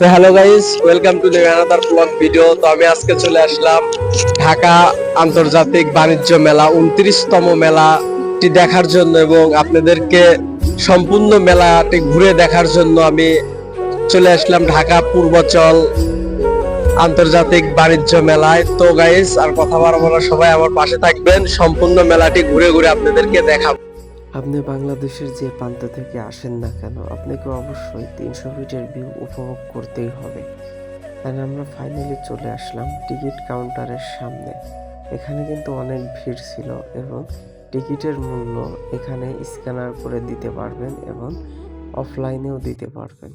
তো hello guys welcome to another blog video তো আমি আজকে চলে আসলাম ঢাকা আন্তর্জাতিক বাণিজ্য মেলা, উনত্রিশতম মেলাটি দেখার জন্য এবং আপনাদেরকে সম্পূর্ণ মেলাটি ঘুরে দেখার জন্য আমি চলে আসলাম ঢাকা পূর্বচল আন্তর্জাতিক বাণিজ্য মেলায়। তো গাইস, আর কথা বাড়াবো না, সবাই আমার পাশে থাকবেন। সম্পূর্ণ মেলাটি ঘুরে ঘুরে আপনাদেরকে দেখাবো। আপনি বাংলাদেশের যে প্রান্ত থেকে আসেন না কেন, আপনাকে অবশ্যই তিনশো ফিটের ভিউ উপভোগ করতেই হবে। তাই আমরা ফাইনালি চলে আসলাম টিকিট কাউন্টারের সামনে। এখানে কিন্তু অনেক ভিড় ছিল এবং টিকিটের মূল্য এখানে স্ক্যানার করে দিতে পারবেন এবং অফলাইনেও দিতে পারবেন।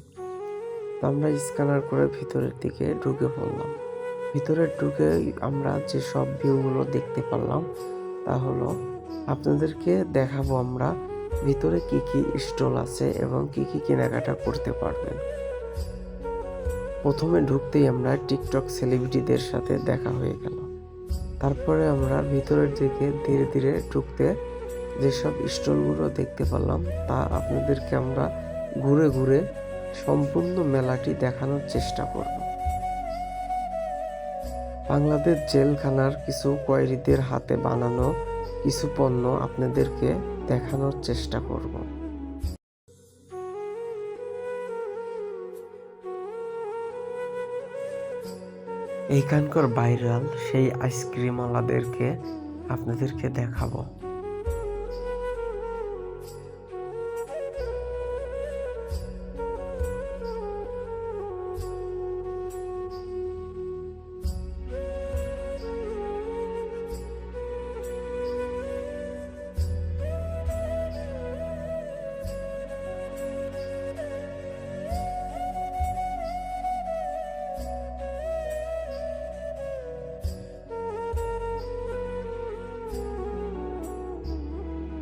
আমরা স্ক্যানার করে ভিতরের দিকে ঢুকে পড়লাম। ভিতরে ঢুকে আমরা যে সব ভিউগুলো দেখতে পারলাম তা হলো আপনাদেরকে দেখাবো আমরা ভিতরে কি কি স্টল আছে এবং কি কি কেনাকাটা করতে পারবেন। প্রথমে ঢুকতেই আমরা টিকটক সেলিব্রিটিদের সাথে দেখা হয়ে গেল। তারপরে আমরা ভিতরের দিকে ধীরে ধীরে ঢুকতে যেসব স্টলগুলো দেখতে পেলাম তা আপনাদেরকে আমরা ঘুরে ঘুরে সম্পূর্ণ মেলাটি দেখানোর চেষ্টা করব। বাংলাদেশ জেলখানার কিছু কয়েদিদের হাতে বানানো কিছু পণ্য আপনাদেরকে দেখানোর চেষ্টা করব। এইখানকার ভাইরাল সেই আইসক্রিমওয়ালাদেরকে আপনাদেরকে দেখাবো।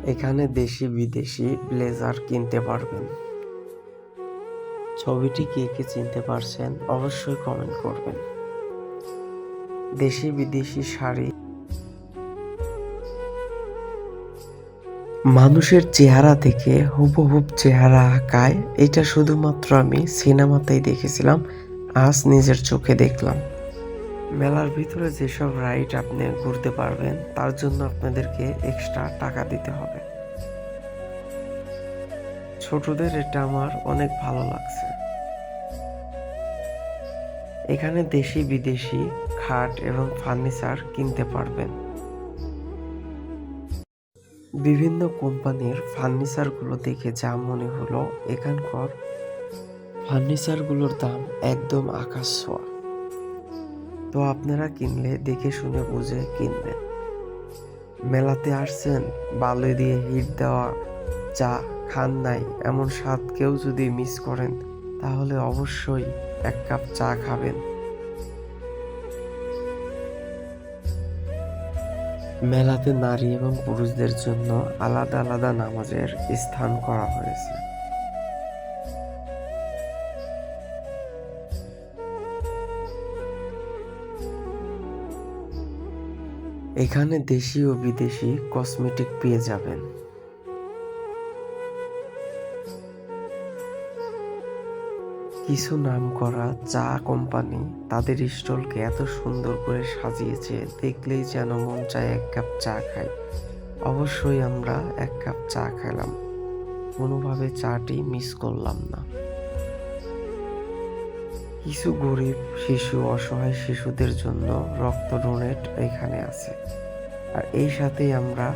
এখানে দেশি বিদেশি ব্লেজার কিনতে পারবেন। ছবিটি কে কে চিনতে পারছেন অবশ্যই কমেন্ট করবেন। দেশি বিদেশি শাড়ি। মানুষের চেহারা থেকে হুবহুব চেহারা আঁকায়, এটা শুধুমাত্র আমি সিনেমাতেই দেখেছিলাম, আজ নিজের চোখে দেখলাম। মেলার ভিতরে যেসব রাইড আপনি ঘুরতে পারবেন, তার জন্য আপনাদেরকে এক্সট্রা টাকা দিতে হবে। ছোটদের এটা আমার অনেক ভালো লাগছে। এখানে দেশি বিদেশি খাট এবং ফার্নিচার কিনতে পারবেন। বিভিন্ন কোম্পানির ফার্নিচারগুলো দেখে যা মনে হলো, এখানকার ফার্নিচারগুলোর দাম একদম আকাশ ছোঁয়া। তো আপনারা কিনলে দেখে শুনে বুঝে কিনবেন। মেলাতে আসছেন, বালু দিয়ে হিট দেওয়া, চা খান নাই, এমন স্বাদ কেউ যদি মিস করেন, তাহলে অবশ্যই এক কাপ চা খাবেন। মেলাতে নারী এবং পুরুষদের জন্য আলাদা আলাদা নামাজের স্থান করা হয়েছে। এখানে দেশি ও বিদেশি কসমেটিক পেয়ে যাবেন। কিছু নাম করা চা কোম্পানি তাদের স্টলকে এত সুন্দর করে সাজিয়েছে, দেখলেই যেন মন চায় এক কাপ চা খাই। অবশ্যই আমরা এক কাপ চা খেলাম। কোনোভাবে চাটি মিস করলাম না। কিছু গরিব শিশু, অসহায় শিশুদের জন্য রক্ত ডোনেট এখানে আছে। আর এই সাথেই আমরা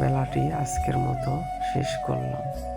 মেলাটি আজকের মতো শেষ করলাম।